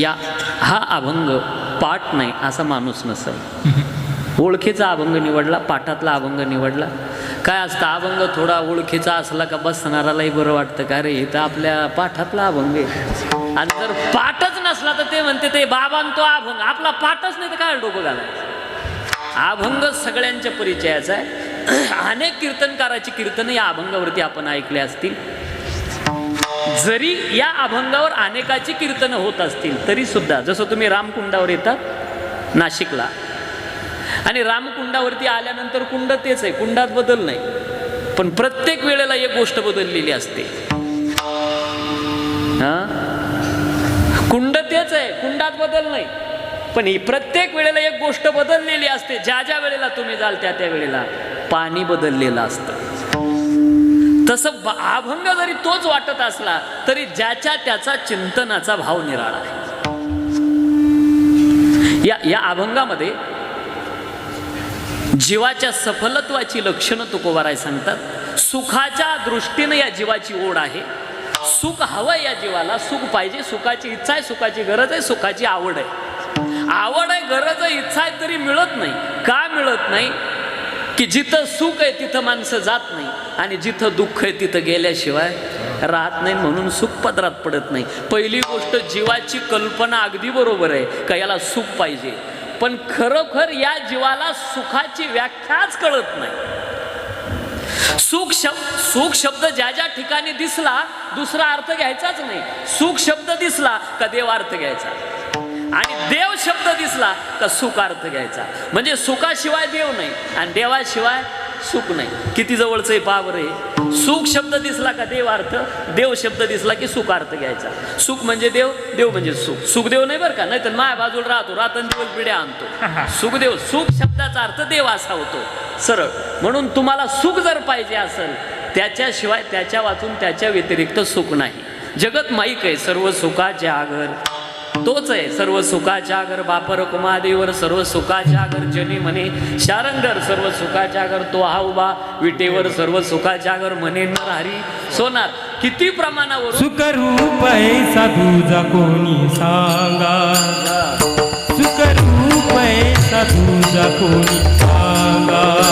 या हा अभंग पाठ नाही असा माणूस नसेल. ओळखीचा अभंग निवडला पाठातला अभंग निवडला. काय असतं अभंग थोडा ओळखीचा असला का बसणारालाही बरं वाटतं का रे? तर आपल्या पाठातला अभंग आहे. आणि जर पाठच नसला तर ते म्हणते ते बाबां तो अभंग. आपला पाठच नाही तर काय डोकं घालायचं? अभंग सगळ्यांच्या परिचयाचा आहे. अनेक कीर्तनकाराची कीर्तन या अभंगावरती आपण ऐकले असतील. जरी या अभंगावर अनेकाची कीर्तनं होत असतील तरी सुद्धा जसं तुम्ही रामकुंडावर येतात नाशिकला. आणि रामकुंडावरती आल्यानंतर कुंड तेच आहे कुंडात बदल नाही. पण प्रत्येक वेळेला एक गोष्ट बदललेली असते. कुंड तेच आहे कुंडात बदल नाही. पण ही प्रत्येक वेळेला एक गोष्ट बदललेली असते. ज्या ज्या वेळेला तुम्ही जाल त्या त्या वेळेला पाणी बदललेलं असतं. तसं अभंग जरी तोच वाटत असला तरी ज्याच्या त्याचा चिंतनाचा भाव निराळा आहे. या या अभंगामध्ये जीवाच्या सफलत्वाची लक्षणं तुकोबाराय सांगतात. सुखाच्या दृष्टीनं या जीवाची ओढ आहे. सुख हवं या जीवाला सुख पाहिजे सुखाची इच्छा आहे सुखाची गरज आहे सुखाची आवड आहे. आवड आहे गरज आहे इच्छा आहे तरी मिळत नाही. का मिळत नाही? की जिथं सुख आहे तिथं माणसं जात नाही. आणि जिथं दुःख आहे तिथं गेल्याशिवाय राहत नाही म्हणून सुख पदरात पडत नाही. पहिली गोष्ट जीवाची कल्पना अगदी बरोबर आहे का याला सुख पाहिजे. पण खरोखर या जीवाला सुखाची व्याख्याच कळत नाही. सुख शब्द सुख शब्द ज्या ज्या ठिकाणी दिसला दुसरा अर्थ घ्यायचाच नाही. सुख शब्द दिसला का देव अर्थ घ्यायचा? आणि देव शब्द दिसला का सुख अर्थ घ्यायचा. म्हणजे सुखाशिवाय देव नाही आणि देवाशिवाय सुख नाही. किती जवळचं आहे पावर आहे सुख शब्द दिसला का देव अर्थ देव शब्द दिसला की सुख अर्थ घ्यायचा. सुख म्हणजे देव देव म्हणजे सुख. सुखदेव नाही बरं का? नाही तर माया बाजूला राहतो रातन दिवस पिढ्या आणतो. सुखदेव सुख शब्दाचा अर्थ देव असा होतो. सरळ. म्हणून तुम्हाला सुख जर पाहिजे असेल त्याच्याशिवाय त्याच्या वाचून त्याच्या व्यतिरिक्त सुख नाही. जगत माईक आहे सर्व सुखाचे आगर तोच आहे सर्व सुखाच्या घर बापर कुमादेवर सर्व सुखाच्या घर जनी म्हणे शारंगर सर्व सुखाच्या घर तो हा उभा. विटेवर सर्व सुखाच्या घर म्हणे नरहरी सोनार किती प्रमाणावर सुखरूप आहे साधूजा कोणी सांगा? सुखरूप आहे साधूजा कोणी सांगा?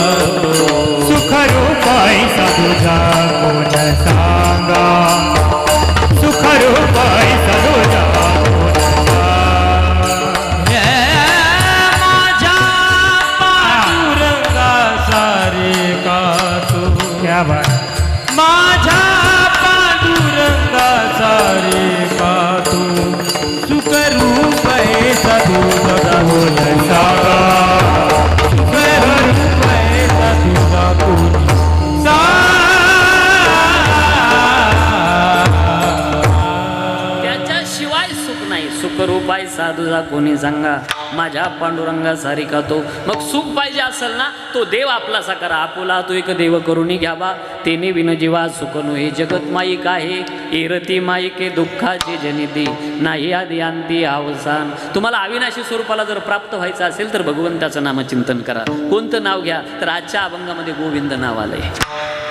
पांडुरंगा सारी खातो मग सुख पाहिजे असेल ना तो देव आपलासा करा आपुला तो एक देव करुणी घ्यावा. तेने विनजीवा सुखनु हे जगत माईक आहे एरती माईके दुःखाची जनिती. नाही आदी अंती अवसान. तुम्हाला अविनाशी स्वरूपाला जर प्राप्त व्हायचं असेल तर भगवंताचं नामचिंतन करा. कोणतं नाव घ्या? तर आजच्या अभंगामध्ये गोविंद नाव आलंय.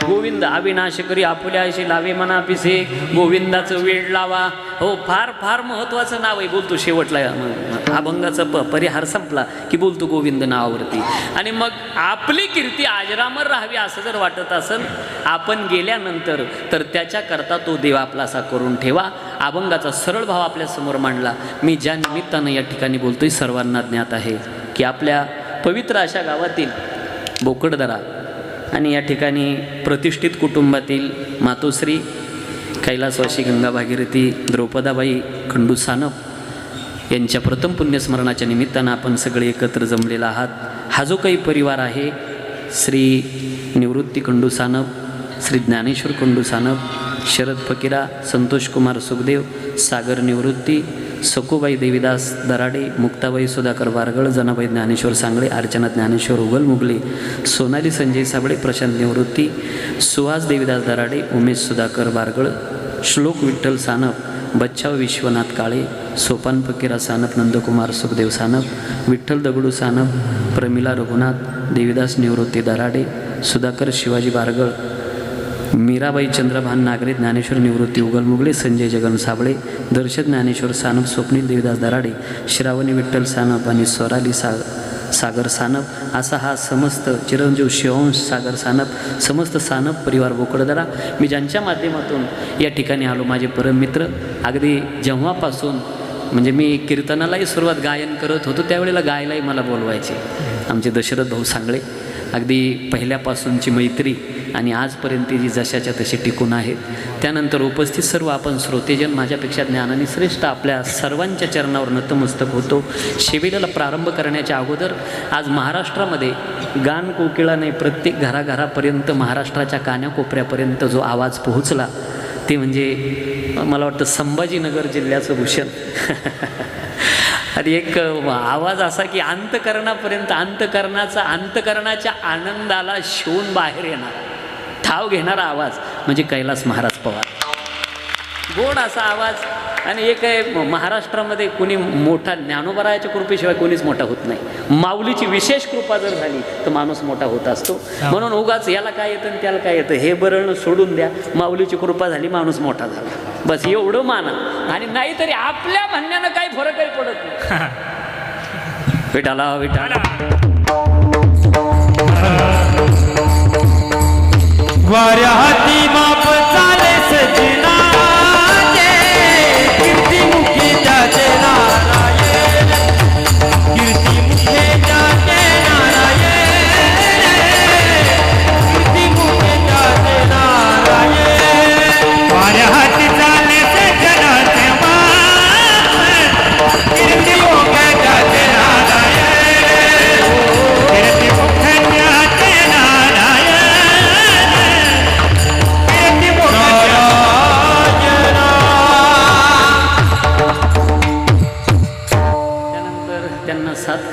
गोविंद अविनाश करी आपुल्याशी लावे मना पिसे. गोविंदाचं वेळ लावा. हो फार फार महत्वाचं नाव आहे. बोलतो शेवटला. अभंगाचा प परिहार संपला की बोलतो गोविंद नावावरती. आणि मग आपली कीर्ती आजरामर राहावी असं जर वाटत असेल आपण गेल्यानंतर तर त्याच्याकरता तो देव आपला असा करून ठेवा. अभंगाचा सरळ भाव आपल्यासमोर मांडला. मी ज्या निमित्तानं या ठिकाणी बोलतोय सर्वांना ज्ञात आहे की आपल्या पवित्र अशा गावातील बोकडदरा आणि या ठिकाणी प्रतिष्ठित कुटुंबातील मातोश्री कैलासवासी गंगा भागीरथी द्रौपदाबाई खंडू सानप यांच्या प्रथम पुण्यस्मरणाच्या निमित्तानं आपण सगळे एकत्र जमलेला आहात. हा जो काही परिवार आहे श्री निवृत्ती खंडू सानप श्री ज्ञानेश्वर खंडू सानप शरद फकीरा संतोष कुमार सुखदेव सागर निवृत्ती सकुबाई देवीदास दराडे मुक्ताबाई सुधाकर वारगळ जनाबाई ज्ञानेश्वर सांगळे अर्चना ज्ञानेश्वर उगल मुगले सोनाली संजय साबळे प्रशांत निवृत्ती सुहास देवीदास दराडे उमेश सुधाकर वारगळ श्लोक विठ्ठल सानप बच्छाव विश्वनाथ काळे सोपान फकीरा सानप नंदकुमार सुखदेव सानप विठ्ठल दगडू सानप प्रमिला रघुनाथ देवीदास निवृत्ती दराडे सुधाकर शिवाजी बारगळ मीराबाई चंद्रभान नागरे ज्ञानेश्वर निवृत्ती उगल मुगळे संजय जगन साबळे दर्शक ज्ञानेश्वर सानप स्वप्नील देवीदास दराडे श्रावणी विठ्ठल सानप आणि स्वराली सा सागर सानप असा हा समस्त चिरंजीव शिवंश सागर सानप समस्त सानप परिवार बोकडदरा. मी ज्यांच्या माध्यमातून या ठिकाणी आलो माझे परममित्र अगदी जेव्हापासून म्हणजे मी कीर्तनालाही सुरुवात गायन करत होतो त्यावेळेला गायलाही मला बोलवायचे. आमचे दशरथ भाऊ सांगळे. अगदी पहिल्यापासूनची मैत्री आणि आजपर्यंत जी जशाच्या तशी टिकून आहेत. त्यानंतर उपस्थित सर्व आपण श्रोतेजन माझ्यापेक्षा ज्ञानाने श्रेष्ठ आपल्या सर्वांच्या चरणावर नतमस्तक होतो. शिबिराला प्रारंभ करण्याच्या अगोदर आज महाराष्ट्रामध्ये गान कोकिळाने प्रत्येक घराघरापर्यंत महाराष्ट्राच्या कान्याकोपऱ्यापर्यंत जो आवाज पोहोचला ते म्हणजे मला वाटतं संभाजीनगर जिल्ह्याचं भूषण. आणि एक आवाज असा की अंतकरणापर्यंत अंतकरणाचा अंतकरणाच्या आनंदाला शिवून बाहेर येणार. ठाव घेणारा आवाज म्हणजे कैलास महाराज पवार. गोड असा आवाज आणि एक आहे महाराष्ट्रामध्ये कोणी मोठा ज्ञानोबरायाच्या कृपेशिवाय कोणीच मोठा होत नाही. माऊलीची विशेष कृपा जर झाली तर माणूस मोठा होत असतो. म्हणून उगाच याला काय येतं आणि त्याला काय येतं? हे बरं सोडून द्या. माऊलीची कृपा झाली माणूस मोठा झाला. बस एवढं माना. आणि नाहीतरी आपल्या म्हणण्यानं काही फरकही पडत नाही. विठाला. विठाला. वाऱ्या हाती माप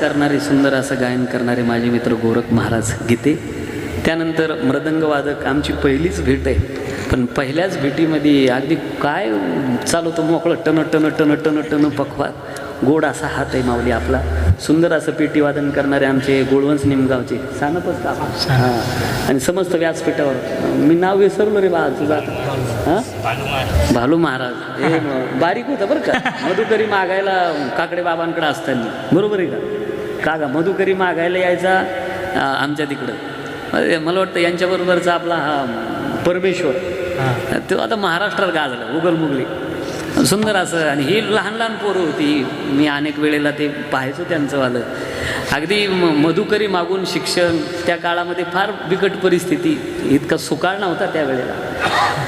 करणारे सुंदर असं गायन करणारे माझे मित्र गोरख महाराज गीते. त्यानंतर मृदंगवादक आमची पहिलीच भेट आहे. पण पहिल्याच भेटीमध्ये अगदी काय चालवतो मोकळं टन टन टन टन टन पखवात गोड असा हात आहे माऊली आपला. सुंदर असं पेटीवादन करणारे आमचे गोळवंश निमगावचे. सानपच का? हां. आणि समस्त व्यासपीठावर. मी नाव विसरलो रे बा तुझा हां? भालू महाराज. हे बारीक होतं बरं का? मधुकरी मागायला काकडे बाबांकडे असताना. बरोबर आहे का? का गा मधुकरी मागायला यायचा आमच्या तिकडं. मला वाटतं यांच्याबरोबरचा आपला हा परमेश्वर. तो आता महाराष्ट्रात गाजला उगल मुगली. सुंदर असं आणि ही लहान लहान पोरं होती. मी अनेक वेळेला ते पाहायचो त्यांचं वालं. अगदी म- मधुकरी मागून शिक्षण त्या काळामध्ये फार बिकट परिस्थिती. इतका सुकाळ नव्हता त्यावेळेला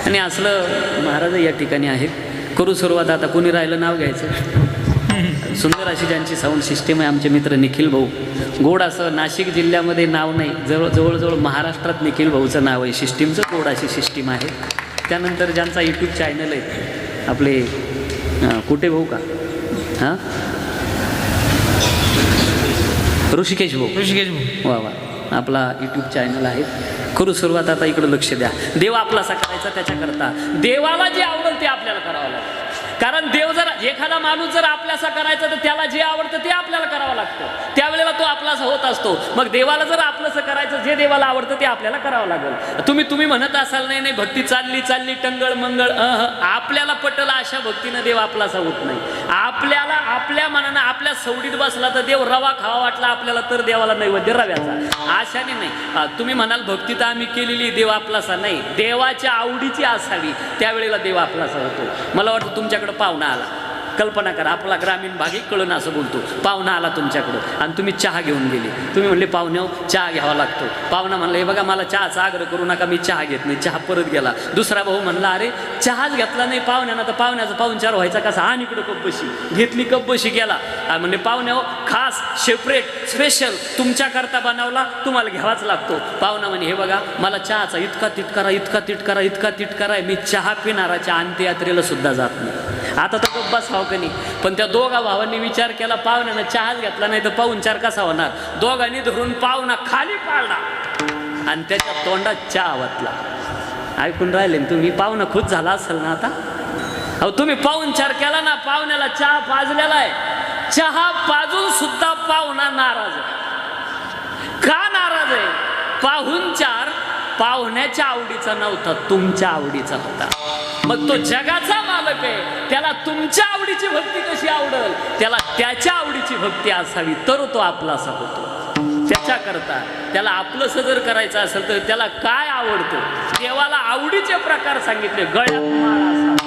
आणि असलं महाराज या ठिकाणी आहेत. करू सुरुवात आता कोणी राहिलं नाव घ्यायचं? सुंदर अशी ज्यांची साऊंड सिस्टीम आहे आमचे मित्र निखिल भाऊ. गोड असं नाशिक जिल्ह्यामध्ये नाव नाही जवळ जवळजवळ महाराष्ट्रात निखिल भाऊचं नाव आहे. सिस्टीमचं गोड अशी सिस्टीम आहे. त्यानंतर ज्यांचा यूट्यूब चॅनल आहे आपले कुठे भाऊ का? हां? ऋषिकेश भाऊ. ऋषिकेश वा वा. आपला यूट्यूब चॅनल आहे. करू सुरुवात आता इकडं लक्ष द्या. देव आपलासा करायचा त्याच्याकरता. देवाला जे आवडेल ते आपल्याला करावं लागतं. कारण देव जर एखादा माणूस जर आपल्यासा करायचा तर त्याला जे आवडतं ते आपल्याला करावं लागतं. त्यावेळेला तो आपलासा होत असतो. मग देवाला जर आपलंसं करायचं जे देवाला आवडतं ते आपल्याला करावं लागेल. तुम्ही तुम्ही म्हणत असाल नाही नाही भक्ती चालली चालली टंगळ मंगळ आपल्याला पटला अशा भक्तीनं देव आपलासा होत नाही. आपल्याला आपल्या मनानं आपल्या सवडीत बसला तर देव रवा खावा वाटला आपल्याला तर देवाला नैवेद्य रव्याचा. आशाने नाही. तुम्ही म्हणाल भक्ती तर आम्ही केलेली देव आपलासा नाही. देवाच्या आवडीची असावी. त्यावेळेला देव आपलासा होतो. मला वाटतं तुमच्याकडे पाहुणा आला. कल्पना करा आपला ग्रामीण भागी कळून असं बोलतो. पाहुणा आला तुमच्याकडं. आणि तुम्ही चहा घेऊन गेले. तुम्ही म्हणले पाहुण्या हो, चहा घ्यावा लागतो. पाहुणा म्हणला हे बघा मला चहाचा आग्रह करू नका मी चहा घेत नाही. चहा परत गेला. दुसरा भाऊ म्हणला अरे चहाच घेतला नाही पाहुण्यानं तर पाहुण्याचा पाहुणचार व्हायचा कसा? आणि इकडं कब्बशी घेतली कब्बशी गेला. आणि म्हणले पाहुण्या हो, खास सेपरेट स्पेशल तुमच्याकरता बनवला तुम्हाला घ्यावाच लागतो. पाहुणा म्हणे हे बघा मला चहाचा इतका तिटकारा इतका तिटकारा इतका तिटकारा आहे मी चहा पिणारा चहा अंत्ययात्रेला सुद्धा जात नाही. आता तर गप्प बसाव का नाही पण त्या दोघा भावांनी विचार केला पाहुण्यानं चहाच घेतला नाही तर पाहुणचार कसा होणार? दोघांनी धरून पाहुणा खाली पाळला आणि त्याच्या तोंडात चहा वाटला ऐकून राहिले ना तुम्ही? पाहुणा खुश झाला असेल ना आता? अहो तुम्ही पाहुणचार केला ना पाहुण्याला चहा पाजलेला आहे. चहा पाजून सुद्धा पाहुणा नाराज आहे. का नाराज आहे? पाहुणचार पाहुण्याच्या आवडीचा नव्हता तुमच्या आवडीचा होता. मग तो जगाचा मालक आहे. त्याला तुमच्या आवडीची भक्ती कशी आवडल? त्याला त्याच्या आवडीची भक्ती असावी तर तो आपलासा होतो. त्याच्याकरता त्याला आपलं जर करायचं असेल तर त्याला काय आवडतं? देवाला आवडीचे प्रकार सांगितले गळ्यात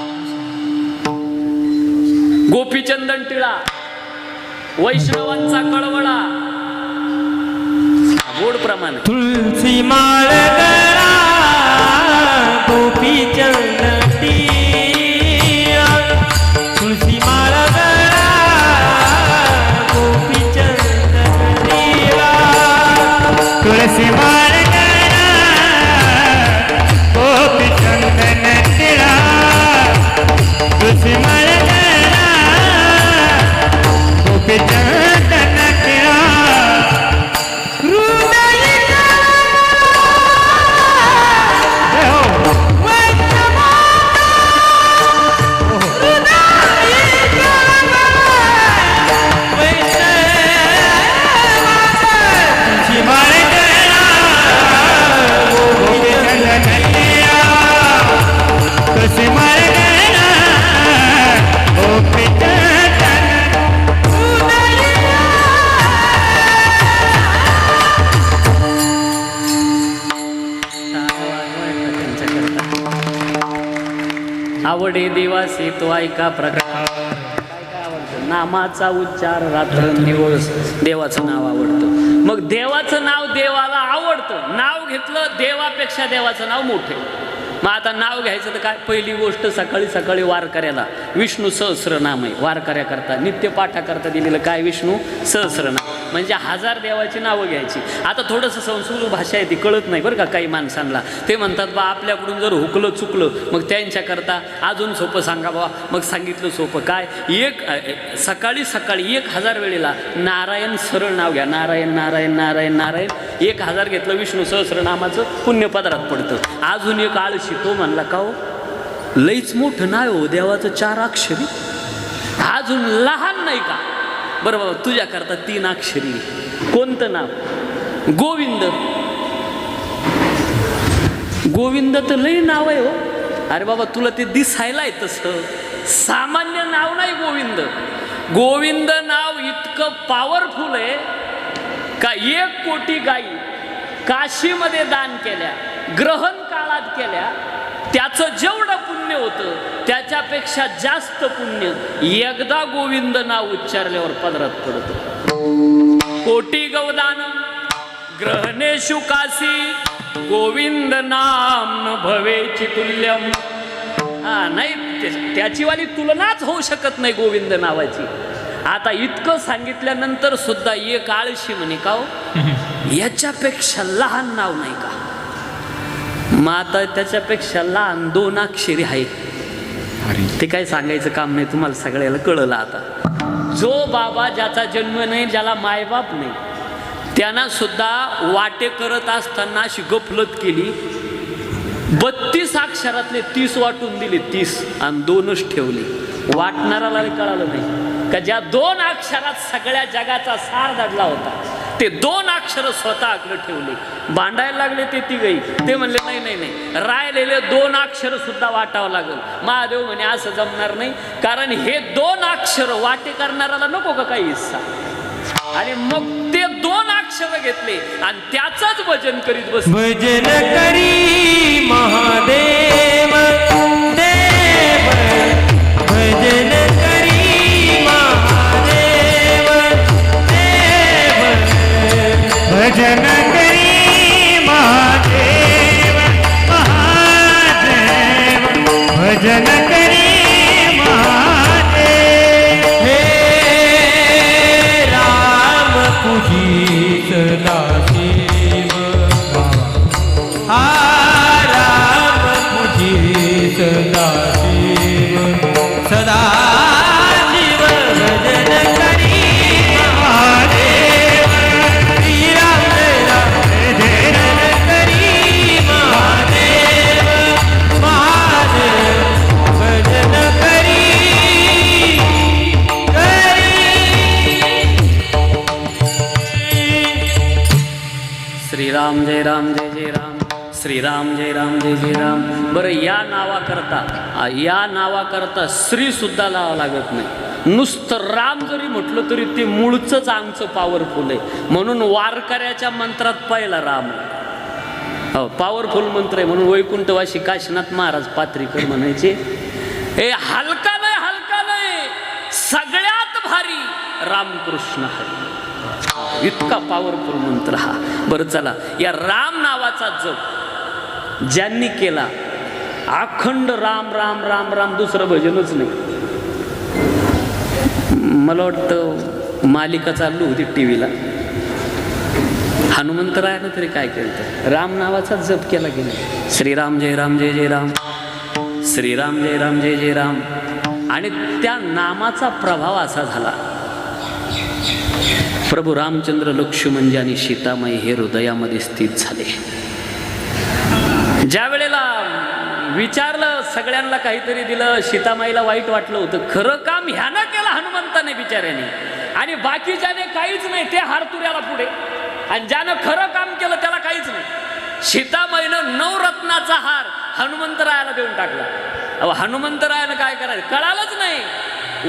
गोपीचंदन टिळा वैष्णवांचा कळवळा. गोड प्रमाण तुलसी माळ गोपीचंदन आवडे दिवासी तो ऐका प्रकार. नामाचा उच्चार रात्र दिवस देवाचं नाव आवडतं. मग देवाचं नाव देवाला आवडतं. नाव घेतलं देवापेक्षा देवाचं नाव मोठे. मग आता नाव घ्यायचं तर काय? पहिली गोष्ट सकाळी सकाळी वारकऱ्याला. विष्णू सहस्र नाम आहे. वारकऱ्याकरता नित्यपाठाकरता दिलेलं काय विष्णू? सहस्र नाम म्हणजे हजार देवाची नावं घ्यायची. आता थोडंसं संस्कृत भाषा आहे ती कळत नाही बरं का काही माणसांना. ते म्हणतात बा आपल्याकडून जर हुकलं चुकलं मग त्यांच्याकरता अजून सोपं सांगा बा मग सांगितलं सोपं. काय? एक सकाळी सकाळी एक हजार वेळेला नारायण सरळ नाव घ्या. नारायण नारायण नारायण नारायण. एक हजार घेतलं विष्णू सहस्रनामाचं पुण्यपदरात पडतं. अजून एक आळशी तो म्हणला का हो? लईच मोठं नाव हो देवाचं चार अक्षरी. अजून लहान नाही का? बरं बाबा तुझ्याकरता तीन अक्षरी. कोणतं नाव? गोविंद. गोविंद तर लई नाव आहे हो. अरे बाबा तुला ते दिसायला आहे तसं. सामान्य नाव नाही गोविंद. गोविंद नाव इतकं पॉवरफुल आहे. का एक कोटी गायी काशीमध्ये दान केल्या ग्रहण काळात केल्या त्याचं जेवढं पुण्य होतं त्याच्यापेक्षा जास्त पुण्य एकदा गोविंद नाव उच्चारल्यावर पदरात पडतं. कोटी गवदान ग्रहणेशु काशी गोविंद नाम न भवेची तुल्यम हा नाही त्या- त्याचीवाली तुलनाच होऊ शकत नाही गोविंद नावाची. आता इतकं सांगितल्यानंतर सुद्धा एक आळशी म्हणे का हो? याच्यापेक्षा लहान नाव नाही का? मग आता त्याच्यापेक्षा लहान दोन अक्षरी आहेत. ते काय सांगायचं काम नाही तुम्हाला सगळ्याला कळलं आता. जो बाबा ज्याचा जन्म नाही ज्याला मायबाप नाही त्यांना सुद्धा वाटे करत असताना अशी गफलत केली. बत्तीस अक्षरातले तीस वाटून दिले तीस आणि दोनच ठेवले. वाटणाराला कळालं नाही. का ज्या दोन अक्षरात सगळ्या जगाचा सार दडला होता ते दोन अक्षर स्वतःकडे ठेवले. भांडायला लागले ते तिघही. ते म्हणले नाही नाही नाही. राहिलेले दोन अक्षर सुद्धा वाटावं लागल. महादेव म्हणे असं जमणार नाही. कारण हे दोन अक्षर वाटे करणाऱ्याला नको का काही हिस्सा? आणि मग ते दोन अक्षर घेतले. आणि त्याचंच भजन करीत बस भजन करी राम जय राम जय जय राम. श्रीराम जय राम जय जय राम. बरं या नावाकरता या नावाकरता श्रीसुद्धा लावा लागत नाही. नुसतं राम जरी म्हटलं तरी ते मूळचंच आमचं पॉवरफुल आहे. म्हणून वारकऱ्याच्या मंत्रात पहिला राम. हो पॉवरफुल मंत्र आहे म्हणून वैकुंठवासी काशीनाथ महाराज पात्रीकर म्हणायचे हे हलका नाही हलका नाही सगळ्यात भारी रामकृष्ण हरी. इतका पॉवरफुल मंत्र हा. बरं चला. या राम नावाचा जप ज्यांनी केला अखंड राम राम राम राम दुसरं भजनच नाही. मला वाटतं मालिका चालू होती टी व्हीला हनुमंतरायानं तरी काय केलं राम नावाचा जप केला गेला श्रीराम जय राम जय जय राम. श्रीराम जय राम जय जय राम. आणि त्या नामाचा प्रभाव असा झाला. प्रभू रामचंद्र लक्ष्मणजी आणि सीतामाई हे हृदयामध्ये स्थित झाले. ज्या वेळेला विचारलं सगळ्यांना काहीतरी दिलं सीतामाईला वाईट वाटलं होतं. खरं काम ह्यानं केलं हनुमंताने बिचाऱ्याने. आणि बाकीच्याने काहीच नाही ते हारतुऱ्याला पुढे. आणि ज्यानं खरं काम केलं त्याला काहीच नाही. सीतामाईनं नवरत्नाचा हार हनुमंतरायाला देऊन टाकला. अहो हनुमंतरायानं काय करायचं? कळालंच नाही.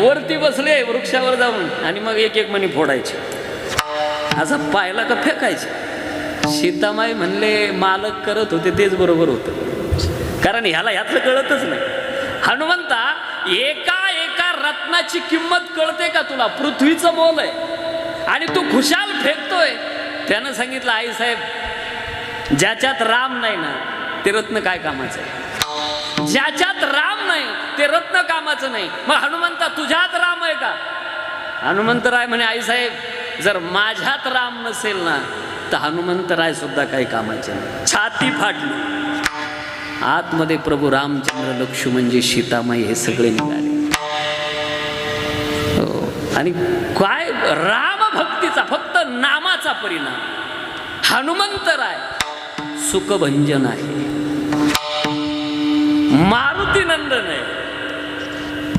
वरती बसले वृक्षावर जाऊन. आणि मग एक एक मणी फोडायचे. असं पाहिला का फेकायचे? सीतामाई म्हणले मालक करत होते तेच बरोबर होतं. कारण ह्याला ह्यातलं कळतच नाही. हनुमंता एका एका रत्नाची किंमत कळते का तुला? पृथ्वीचं मोल आहे. आणि तू खुशाल फेकतोय. त्यानं सांगितलं आई साहेब ज्याच्यात राम नाही ना ते रत्न काय कामाचं आहे? ज्याच्यात राम नाही ते रत्न कामाचं नाही. मग हनुमंता तुझ्यात राम आहे का? हनुमंतराय म्हणे आई साहेब जर माझ्यात राम नसेल ना तर हनुमंतराय सुद्धा काही कामाचे नाही. छाती फाटली. आतमध्ये प्रभू रामचंद्र लक्ष्मणजी सीतामाई हे सगळे निघाले. हो. आणि काय राम भक्तीचा फक्त नामाचा परिणाम. हनुमंतराय सुखभंजन आहे. मारुती नंदन आहे.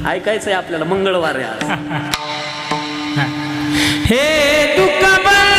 ऐकायचंय आपल्याला मंगळवार आहे आज हे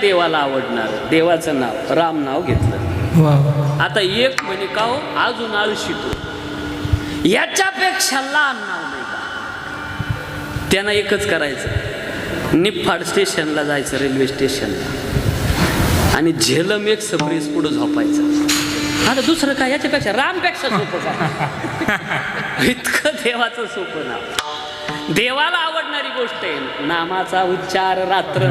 देवाला आवडणार. देवाचं नाव राम नाव घेतलं. आता एक म्हणे का हो? अजून आळशी तो. याच्यापेक्षा लहान नाव नाही का? त्यानं एकच करायचं. निफाड स्टेशनला जायचं रेल्वे स्टेशनला. आणि झेलम एक सप्रेस पुढं झोपायचं. आता दुसरं काय? याच्यापेक्षा रामपेक्षा सोपं इतकं देवाचं सोपं नाव. देवाला गोष्ट आहे नामाचा उच्चार रात्र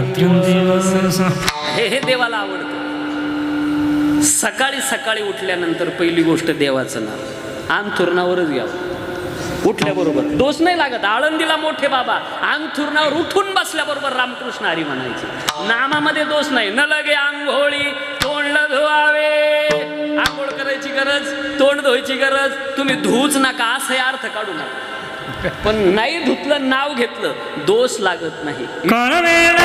हे हे देवाला आवडतं. सकाळी सकाळी उठल्यानंतर पहिली गोष्ट देवाचं नाव अंथुरणावरच घ्यावं उठल्याबरोबर दोष नाही लागत. आळंदीला मोठे बाबा अंथुरणावर उठून बसल्याबरोबर रामकृष्ण हरी म्हणायचे. नामामध्ये दोष नाही. न लगे आंघोळी तोंड धुवावे. आंघोळ करायची गरज तोंड धुवायची गरज. तुम्ही धुवूच नका असं अर्थ काढू नका पण नाही धुतलं नाव घेतलं दोष लागत नाही. कळवेल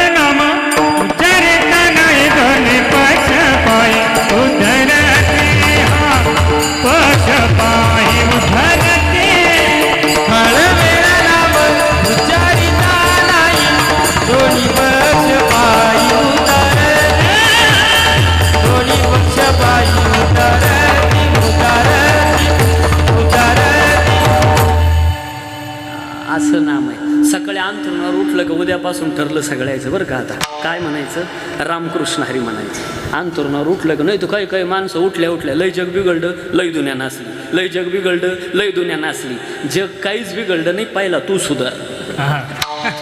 असं नाम आहे. सकाळी अंथरुणावर उठलं का उद्यापासून ठरलं सगळ्यायचं बरं का आता. काय म्हणायचं? रामकृष्ण हरी म्हणायचं. अंथरुणावर उठलं का? नाही तर काही काही माणसं उठल्या उठल्या लय जग बिघडलं लय दुनिया नाचली लय जग बिघडलं लय दुनिया नाचली जग काहीच बिघडलं नाही पाहिला तू सुधार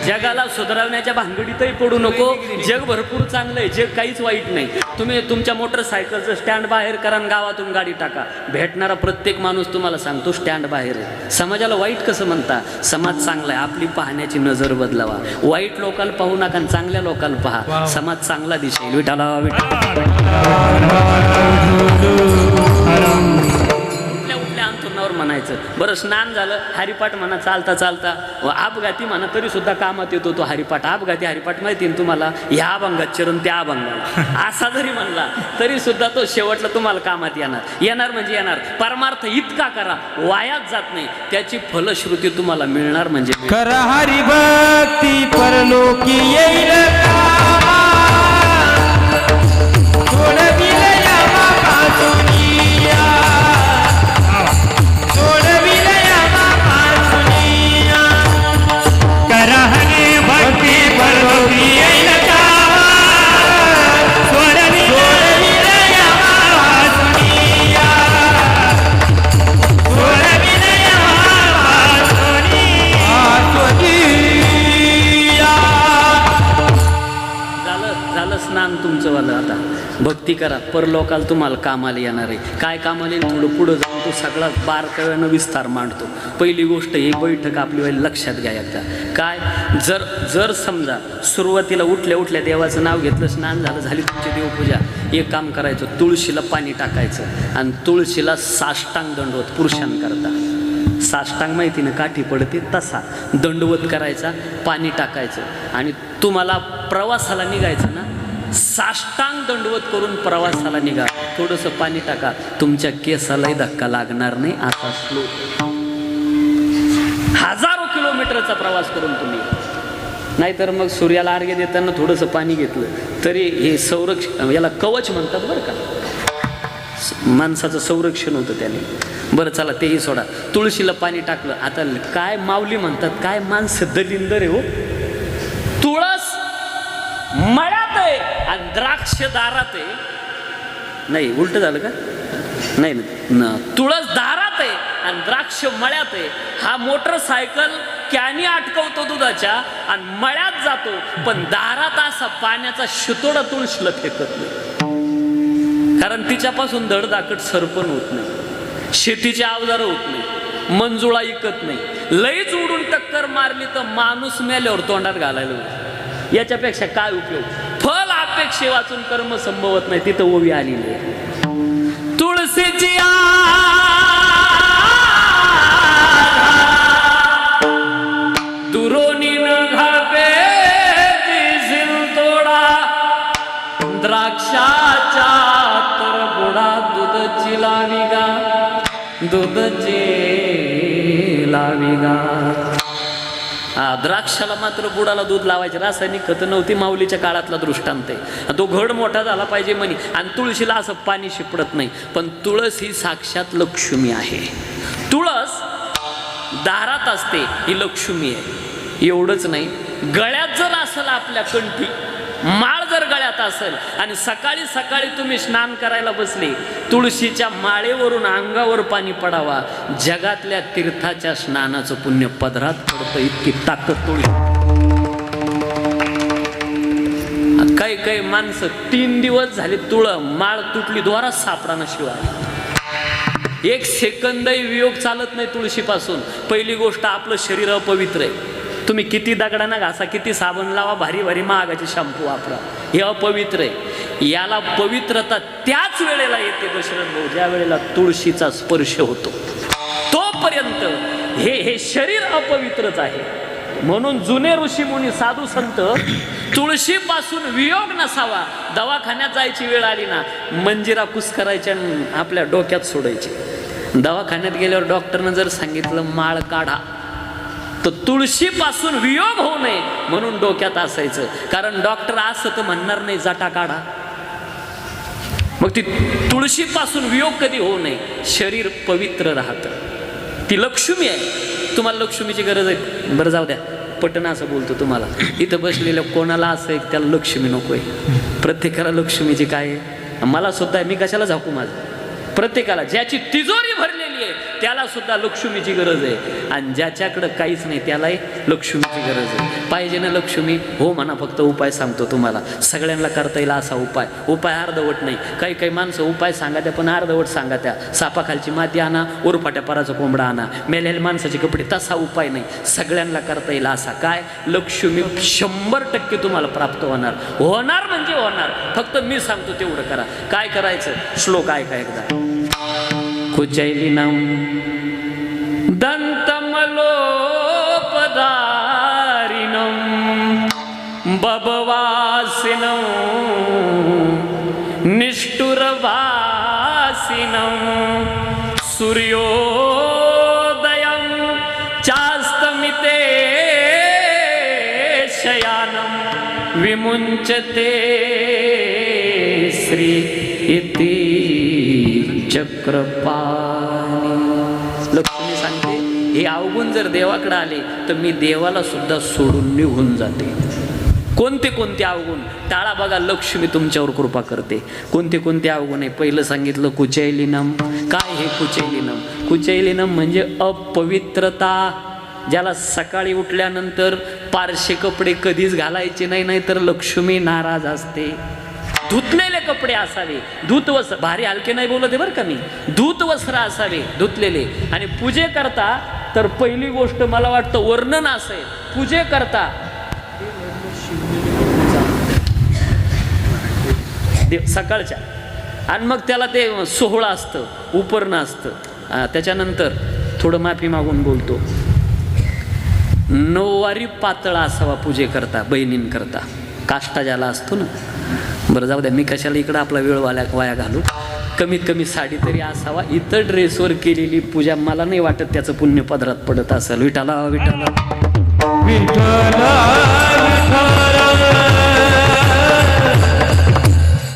जगाला सुधारवण्याच्या भानगडीतही पडू नको जग भरपूर चांगलं आहे जग काहीच वाईट नाही तुम्ही तुमच्या मोटरसायकलचं स्टँड बाहेर करा गावातून गाडी टाका भेटणारा प्रत्येक माणूस तुम्हाला सांगतो स्टँड बाहेर आहे समाजाला वाईट कसं म्हणता समाज चांगला आहे आपली पाहण्याची नजर बदलावा वाईट लोकांना पाहू नका आणि चांगल्या लोकांना पहा समाज चांगला दिसेल विठाला विठा उठल्या उठल्या अंथरुणावर म्हणायचं. बरं स्नान झालं हरिपाठ म्हणा चालता चालता. व अपघाती म्हणा तरी सुद्धा कामात येतो तो हरिपाठ. अपघाती हरिपाठ माहिती तुम्हाला? ह्या अभंगात चरण त्या अभंगाला. असा जरी म्हणला तरी सुद्धा तो शेवटला तुम्हाला कामात येणार. येणार म्हणजे येणार. परमार्थ इतका करा वायात जात नाही. त्याची फलश्रुती तुम्हाला मिळणार म्हणजे करा हरिभक्ती परलोकी येईल करा परलोकाल तुम्हाला कामाला येणार आहे. काय कामाला येणार? पुढं जाऊन तो सगळा बारकाव्यानं विस्तार मांडतो. पहिली गोष्ट ही बैठक आपली वेळी लक्षात घ्या एकदा. काय? जर जर समजा सुरुवातीला उठल्या उठल्या देवाचं नाव घेतलं स्नान झालं झाली तुमची देवपूजा. एक काम करायचं तुळशीला पाणी टाकायचं आणि तुळशीला साष्टांग दंडवत पुरुषांकरता साष्टांग माहिती ना काठी पडते तसा. दंडवत करायचा पाणी टाकायचं आणि तुम्हाला प्रवासाला निघायचं ना साष्टांग दंडवत करून प्रवासाला निघा. थोडंसं पाणी टाका. तुमच्या केसालाही धक्का लागणार नाही. असा स्लो. हजारो किलोमीटरचा प्रवास करून तुम्ही. नाहीतर मग सूर्याला अर्घ्य देताना थोडंसं पाणी घेतलं. तरी हे संरक्षण याला कवच म्हणतात बरं का? माणसाचं संरक्षण होतं त्याने. बरं चला तेही सोडा. तुळशीला पाणी टाकलं. आता काय माऊली म्हणतात काय माणसं दलिंदर आहे हो. तुळस मळ्यात आहे. आणि द्राक्ष दारात आहे. नाही उलट झालं का? नाही ना. तुळस दारात आहे आणि द्राक्ष मळ्यात आहे. हा मोटरसायकल कॅनी अटकवतो दुधाच्या आणि मळ्यात जातो पण दारात असा पाण्याचा शितोडा तुळशीला फेकत नाही. कारण तिच्यापासून धडधाकट सरपण होत नाही. शेतीचे अवजार होत नाही. मंजुळा इकत नाही. लईच उडून टक्कर मारली तर माणूस मेल्यावर तोंडात घालायला. याच्यापेक्षा काय उपयोग? अपेक्षे वाचून कर्म संभवत नाही तिथं ओवी आलेली आहे. तुळशीची दुरोनी न घाबे दिसील तोडा द्राक्षाच्या तर बुडा दूधची लावी गा दूधची लावी गा. हा द्राक्षाला मात्र बुडाला दूध लावायचे. रासायनिक खतं नव्हती माऊलीच्या काळातला दृष्टांत आहे तो घड मोठा झाला पाहिजे म्हणे. आणि तुळशीला असं पाणी शिपडत नाही. पण तुळस ही साक्षात लक्ष्मी आहे. तुळस दारात असते ही लक्ष्मी आहे. एवढंच नाही. गळ्यात जर असेल आपल्या कंठी माळ जर गळ्यात असेल आणि सकाळी सकाळी तुम्ही स्नान करायला बसले तुळशीच्या माळेवरून अंगावर पाणी पडावा. जगातल्या तीर्थाच्या स्नानाचं पुण्य पदरात पडतं इतकी ताकद तुळशी. काही काही माणसं तीन दिवस झाले तुळ माळ तुटली द्वारा सापडाना शिवाय. एक सेकंदही वियोग चालत नाही तुळशीपासून. पहिली गोष्ट आपलं शरीर अपवित्र आहे. तुम्ही किती दगडांना घासा किती साबण लावा भारी भारी महागाचे शॅम्पू वापरा. हे अपवित्र आहे. याला पवित्रता त्याच वेळेला येते दशरथ भाऊ ज्या वेळेला तुळशीचा स्पर्श होतो. तोपर्यंत हे हे शरीर अपवित्रच आहे. म्हणून जुने ऋषी मुनी साधू संत तुळशीपासून वियोग नसावा. दवाखान्यात जायची वेळ आली ना मंजिरा कुस करायच्या आणि आपल्या डोक्यात सोडायची. दवाखान्यात गेल्यावर डॉक्टरनं जर सांगितलं माळ काढा. तर तुळशीपासून वियोग होऊ नये म्हणून डोक्यात असायचं. कारण डॉक्टर असं तर म्हणणार नाही जाटा काढा. मग ती तुळशीपासून वियोग कधी होऊ नये? शरीर पवित्र राहतं. ती लक्ष्मी आहे. तुम्हाला लक्ष्मीची गरज आहे? बरं जाऊ द्या. पटन असं बोलतो तुम्हाला. इथं बसलेल्या कोणाला असं आहे त्याला लक्ष्मी नको आहे. प्रत्येकाला लक्ष्मीची काय आहे? मला सुद्धा मी कशाला झाकू माझं? प्रत्येकाला. ज्याची तिजोरी भरलेली आहे. त्याला सुद्धा लक्ष्मीची गरज आहे. आणि ज्याच्याकडं काहीच नाही त्यालाही लक्ष्मीची गरज आहे. पाहिजे ना लक्ष्मी? हो म्हणा फक्त उपाय सांगतो तुम्हाला. सगळ्यांना करता येईल असा उपाय. उपाय अर्धवट नाही. काही काही माणसं उपाय सांगा त्या पण अर्धवट सांगा त्या. सापाखालची माती आणा उरफाट्या पराचा कोंबडा आणा. मेलेल्या माणसाचे कपडे तसा उपाय नाही. सगळ्यांना करता येईल असा. काय? लक्ष्मी शंभर टक्के तुम्हाला प्राप्त होणार. होणार म्हणजे होणार. फक्त मी सांगतो तेवढं करा. काय करायचं? श्लोक ऐका एकदा. కుచైలినం. దంతమలోపదారిణం బబవాసినం. నిష్ఠురవాసినం. సూర్యోదయం చాస్తమితే శయానం. విముంచతే శ్రీ इति चक्रपाणी. लक्ष्मी सांगते हे अवगुण जर देवाकडे आले तर मी देवाला सुद्धा सोडून निघून जाते. कोणते कोणते अवगुण? टाळा बघा लक्ष्मी तुमच्यावर कृपा करते. कोणते कोणते अवगुण आहे? पहिलं सांगितलं कुचैलिनम. काय हे कुचैलिनम? कुचैलिनम म्हणजे अपवित्रता. ज्याला सकाळी उठल्यानंतर पारशे कपडे कधीच घालायचे नाही नाही तर लक्ष्मी नाराज असते. धुतलेले कपडे असावे. धूत वस्त्र भारी हलके नाही बोलत आहे बरं का मी. धूत वस्त्र असावे धुतलेले. आणि पूजे करता तर पहिली गोष्ट मला वाटतं वर्णन असेल पूजे करता. सकाळच्या. आणि मग त्याला ते सोहळं असतं उपरणं असतं. त्याच्यानंतर थोडं माफी मागून बोलतो. नऊवारी पातळा असावा पूजे करता बहिणींकरता. काष्टा ज्याला असतो ना. बरं जाऊ द्या मी कशाला इकडं आपला वेळ वाल्या वाया घालू? कमीत कमी साडी तरी असावा. इतर ड्रेसवर केलेली पूजा मला नाही वाटत त्याचं पुण्य पदरात पडत असेल. विठाला विठाला विठाला